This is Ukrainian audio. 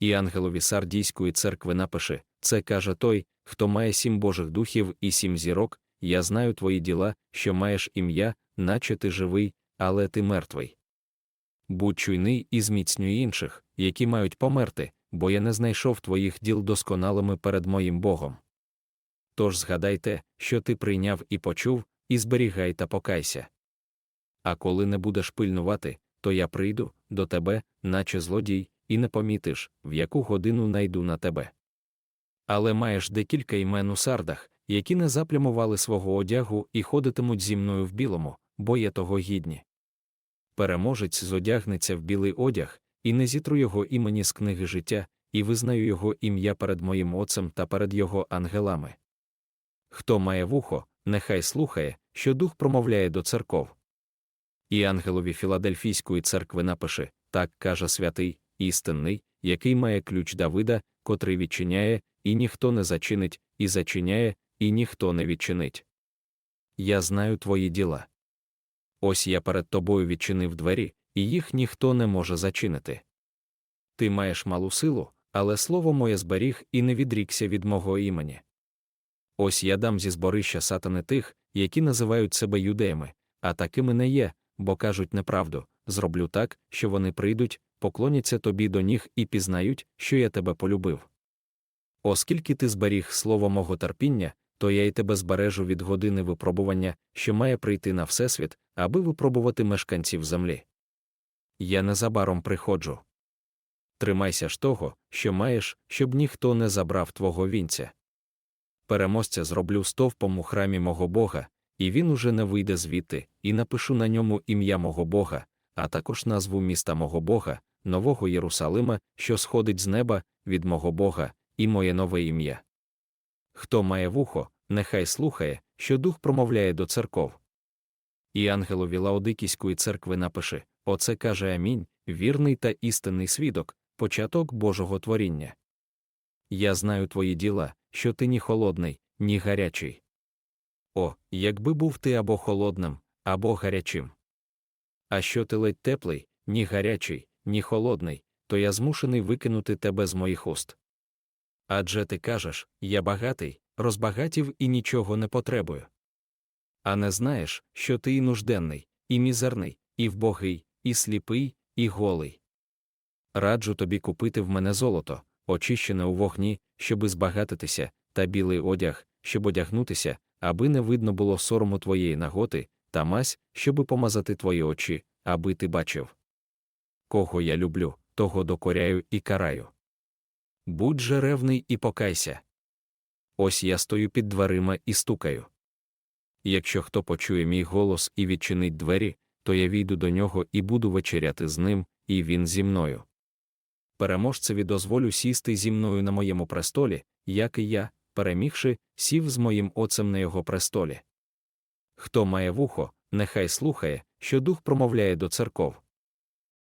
І ангелові Сардійської церкви напиши це каже той, хто має сім Божих духів і сім зірок. Я знаю твої діла, що маєш ім'я, наче ти живий, але ти мертвий. Будь чуйний і зміцнюй інших, які мають померти, бо я не знайшов твоїх діл досконалими перед моїм Богом. Тож згадай те, що ти прийняв і почув, і зберігай та покайся. А коли не будеш пильнувати, то я прийду до тебе, наче злодій, і не помітиш, в яку годину найду на тебе. Але маєш декілька імен у сардах, які не заплямували свого одягу і ходитимуть зі мною в білому, бо є того гідні. Переможець зодягнеться в білий одяг, і не зітру його імені з книги життя, і визнаю його ім'я перед моїм отцем та перед його ангелами. Хто має вухо, нехай слухає, що дух промовляє до церков. І ангелові Філадельфійської церкви напиши так каже святий, істинний, який має ключ Давида, котрий відчиняє, і ніхто не зачинить, і зачиняє, і ніхто не відчинить. Я знаю твої діла. Ось я перед тобою відчинив двері, і їх ніхто не може зачинити. Ти маєш малу силу, але слово моє зберіг і не відрікся від мого імені. Ось я дам зі зборища сатани тих, які називають себе юдеями, а такими не є, бо кажуть неправду, зроблю так, що вони прийдуть, поклоняться тобі до ніг і пізнають, що я тебе полюбив. Оскільки ти зберіг слово мого терпіння, то я й тебе збережу від години випробування, що має прийти на Всесвіт, аби випробувати мешканців землі. Я незабаром приходжу. Тримайся ж того, що маєш, щоб ніхто не забрав твого вінця. Переможця зроблю стовпом у храмі мого Бога, і він уже не вийде звідти, і напишу на ньому ім'я мого Бога, а також назву міста мого Бога, нового Єрусалима, що сходить з неба від мого Бога, і моє нове ім'я. Хто має вухо, нехай слухає, що дух промовляє до церков. І ангелові Лаодикійської церкви напиши Оце каже Амінь, вірний та істинний свідок, початок Божого творіння. Я знаю твої діла, що ти ні холодний, ні гарячий. О, якби був ти або холодним, або гарячим. А що ти ледь теплий, ні гарячий, ні холодний, то я змушений викинути тебе з моїх уст. Адже ти кажеш я багатий, розбагатів і нічого не потребую. А не знаєш, що ти і нужденний, і мізерний, і вбогий, і сліпий, і голий. Раджу тобі купити в мене золото, очищене у вогні, щоби збагатитися, та білий одяг, щоб одягнутися, аби не видно було сорому твоєї наготи, та мазь, щоби помазати твої очі, аби ти бачив. Кого я люблю, того докоряю і караю. Будь же ревний і покайся. Ось я стою під дверима і стукаю. Якщо хто почує мій голос і відчинить двері, то я війду до нього і буду вечеряти з ним, і він зі мною. Переможцеві дозволю сісти зі мною на моєму престолі, як і я, перемігши, сів з моїм отцем на його престолі. Хто має вухо, нехай слухає, що дух промовляє до церков.